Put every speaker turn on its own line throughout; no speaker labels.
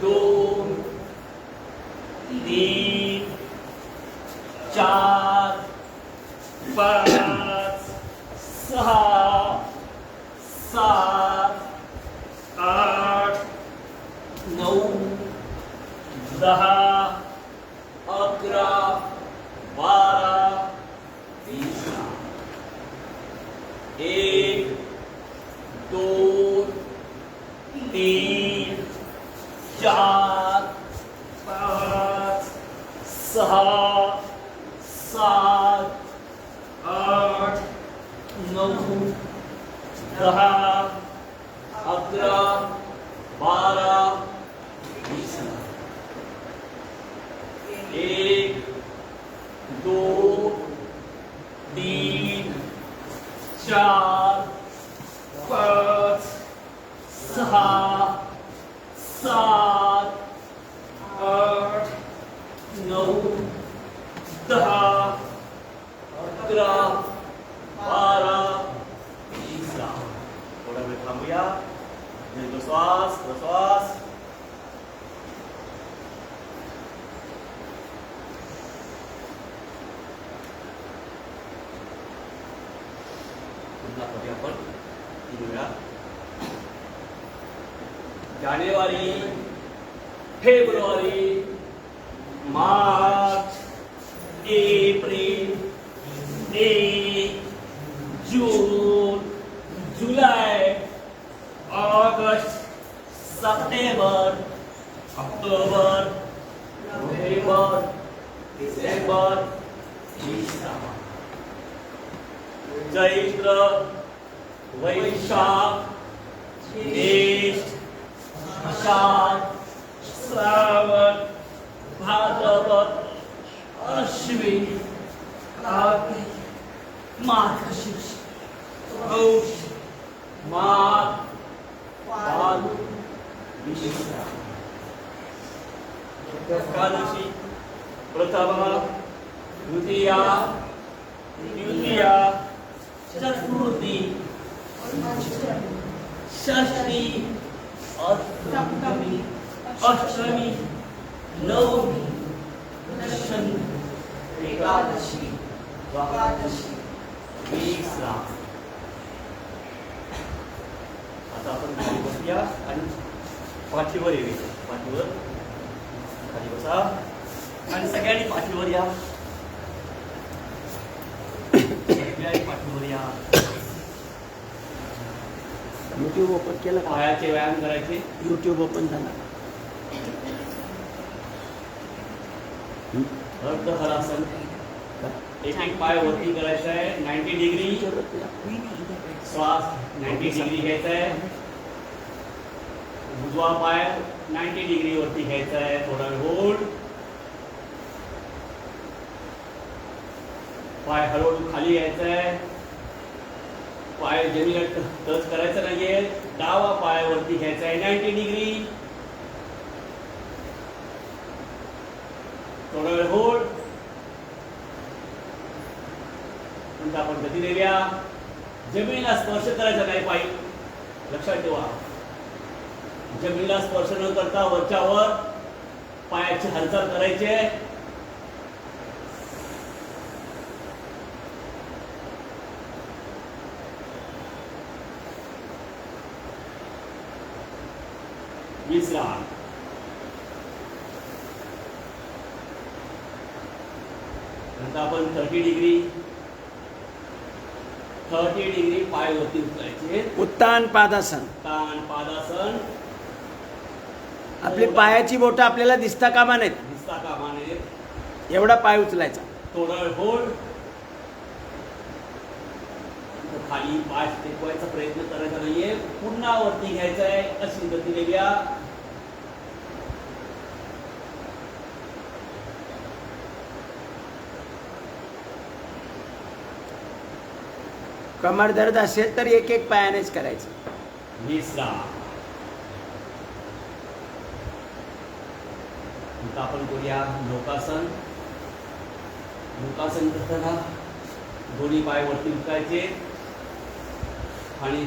दोन तीन चार पाच सहा सात आठ नऊ दहा अकरा बारा वीस एक दोन तीन चार पाच सहा सात आठ नऊ दहा अकरा बारा थोडा दीर्घ श्वास प्रश्वास आपण तीन वेळा जानेवारी फेब्रुवारी मार्च एप्रिल मे जून जुलै ऑगस्ट सप्टेंबर ऑक्टोबर नोव्हेंबर डिसेंबर चैत्र वैशाख ज्येष्ठ आषाढ श्रावण भाद्रपद अश्विन कार्तिक मार्गशीर्ष पौष मा एकादशी प्रथमा द्वितीया तृतीया चतुर्थी षष्ठी सप्तमी अष्टमी नवमी दशमी एकादशी द्वादशी वीसला आता आपण खाली बसूया आणि पाठीवर येऊया पाठीवर खाली बसा आणि सगळ्यांनी पाठीवर या. सगळ्यांनी पाठीवर या.
युट्यूब ओपन केलं
पायाचे व्यायाम करायचे.
युट्यूब ओपन झाला.
अर्ध हलासन. एक एक पाय वरती करायचा आहे. नाईन्टी डिग्री श्वास नाईन्टी डिग्री घ्यायचा आहे. उजवा पाय नाईन्टी डिग्री वरती घ्यायचा आहे थोडा होल्ड पाय हळूहळू खाली घ्यायचा आहे. पाय जमिनीला टच करायचं नाहीये. डावा पाय वरती घ्यायचा आहे नाईन्टी डिग्री थोडा वेळ होल्ड नंतर आपण गती देऊया जमिनीला स्पर्श करायचा नाही पायी. लक्षात ठेवा. जमिनीला स्पर्श न करता वरच्यावर पायाची हालचाल करायची आहे. विश्राम नंतर आपण थर्टी डिग्री थर्टी डिग्री पाय वरती उचलायचे
उत्तान पादासन.
ताण पादासन.
आपली पायाची बोटं आपल्याला दिसता कामा नाहीत
दिसता कामा नये
एवढा पाय उचलायचा.
थोडा वेळ होल्ड खाली पाय टेकवायचा प्रयत्न करायचा नाहीये. पुन्हा वरती घ्यायचा आहे अशी गती देऊया
कमर दर्द असेल तर एक एक पायानेच करायचं.
विश्राम तर आपण करूया लोकासन लोकासन करताना दोन्ही पाय वरती उचलायचे आणि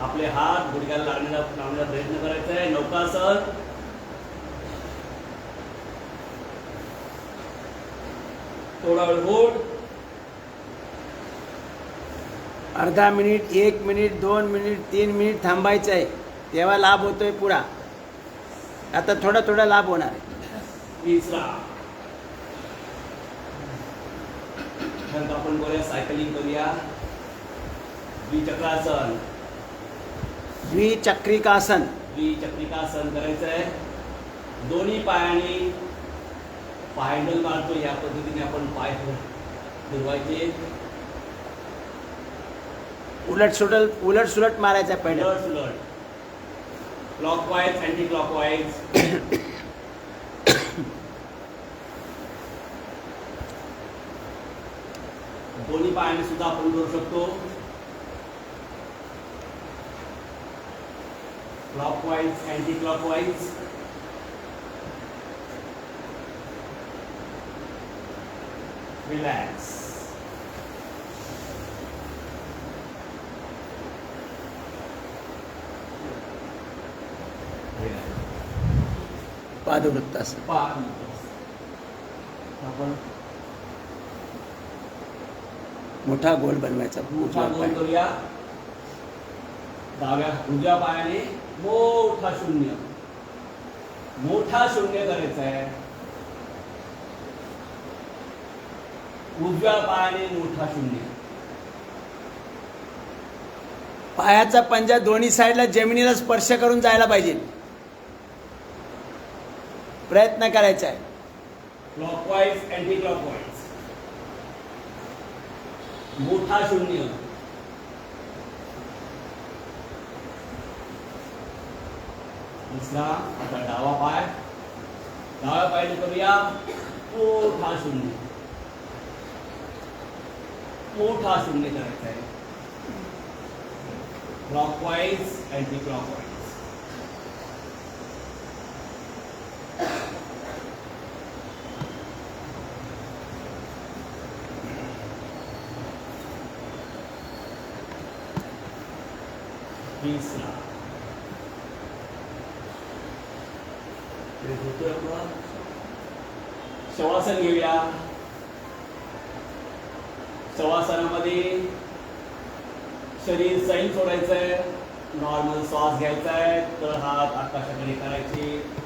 आपले हात गुडघ्याला लागण्याचा लावण्याचा प्रयत्न करायचा आहे. नौकासन. थोडा वेळ
अर्धा मिनिट एक मिनिट दोन मिनिट तीन मिनिट थांबायचं आहे. तेव्हा लाभ होतोय पुरा आता थोडा थोडा लाभ होणार आहे.
तिसरा नंतर आपण करूया सायकलिंग करूया. द्विचक्रासन.
द्विचक्रिकासन.
द्विचक्रिकासन करायचं आहे दोन्ही पायाने पायंडल मारतो या पद्धतीने आपण पाय फिरवायचे.
उलट सुलट उलट सुलट मारायचा पेडल
उलट सुलट क्लॉकवाईज अँटी क्लॉकवाईज दोन्ही पायाने सुद्धा आपण करू शकतो. क्लॉकवाईज अँटी क्लॉकवाईज रिलॅक्स
पादवृत्तासन
आपण
मोठा गोल बनवायचा
मोठा गोल
पाय.
करूया. डाव्या उजव्या पायाने मोठा शून्य. मोठा शून्य करायचा आहे उजव्या पायाने मोठा शून्य.
पायाचा पंजा दोन्ही साईडला जमिनीला स्पर्श करून जायला पाहिजे. प्रयत्न करायचा आहे
क्लॉकवाईज अँटी क्लॉकवाईज मोठा शून्य. दुसरा, आता डावा पाय. डाव्या पायाने करूया, मोठा शून्य. मोठा शून्य करायचा आहे. क्लॉकवाईज अँटी क्लॉकवाईज तिसरा हे शवासन घेऊया शवासनामध्ये शरीर सैल सोडायचं आहे नॉर्मल श्वास घ्यायचा आहे तर हात आकाशाकडे करायचे